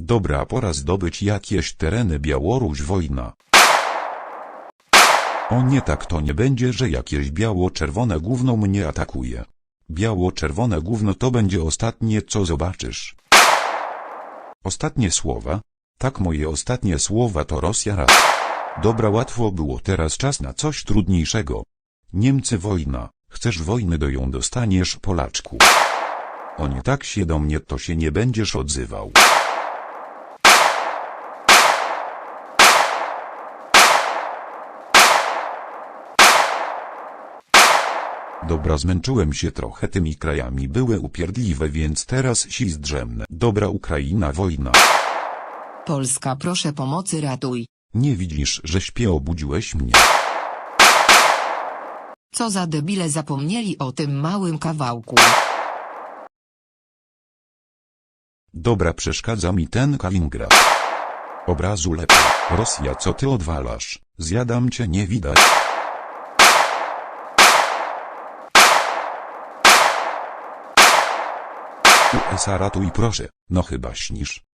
Dobra pora zdobyć jakieś tereny Białoruś wojna. O nie tak to nie będzie, że jakieś biało-czerwone gówno mnie atakuje. Biało-czerwone gówno to będzie ostatnie co zobaczysz. Ostatnie słowa? Tak moje ostatnie słowa to Rosja raz. Dobra łatwo było teraz czas na coś trudniejszego. Niemcy wojna. Chcesz wojny do ją dostaniesz Polaczku. O nie tak się do mnie to się nie będziesz odzywał. Dobra zmęczyłem się trochę tymi krajami były upierdliwe więc teraz si zdrzemnę. Dobra Ukraina wojna. Polska proszę pomocy ratuj. Nie widzisz że śpię obudziłeś mnie. Co za debile zapomnieli o tym małym kawałku. Dobra przeszkadza mi ten Kaliningrad. Obrazu lepiej. Rosja co ty odwalasz? Zjadam cię nie widać. USA ratuj proszę. No chyba śnisz.